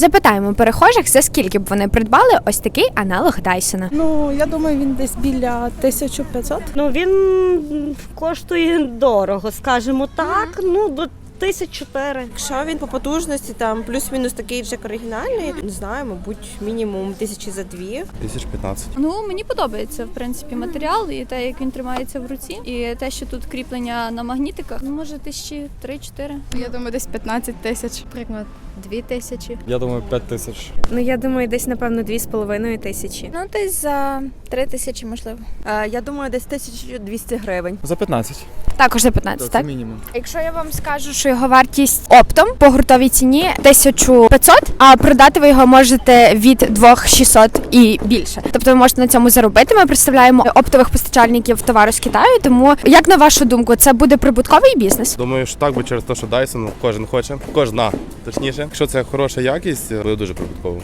Запитаємо перехожих, за скільки б вони придбали ось такий аналог Дайсона. Ну, я думаю, він десь біля 1500. Ну він коштує дорого, скажімо так. Ну до тисяч чотири. Якщо він по потужності там плюс-мінус такий ж як оригінальний, не знаю, мабуть, мінімум тисячі за дві. Тисяч 15. Ну мені подобається в принципі матеріал і те, як він тримається в руці, і те, що тут кріплення на магнітиках. Ну може тисячі три-чотири. Я думаю, десь 15 тисяч. Приклад, 2 тисячі. Я думаю, 5 тисяч. Ну я думаю, десь напевно дві з половиною тисячі. Ну, десь за 3 тисячі, можливо. Е, я думаю, десь 1200 гривень. За 15. Також за 15, так? мінімум. Якщо я вам скажу, що його вартість оптом по гуртовій ціні 1500, а продати ви його можете від 2600 і більше. Тобто ви можете на цьому заробити. Ми представляємо оптових постачальників товару з Китаю. Тому як на вашу думку, це буде прибутковий бізнес? Думаю, що так, бо через те, що Dyson кожен хоче, кожна точніше. Якщо це хороша якість, буде дуже прибутково.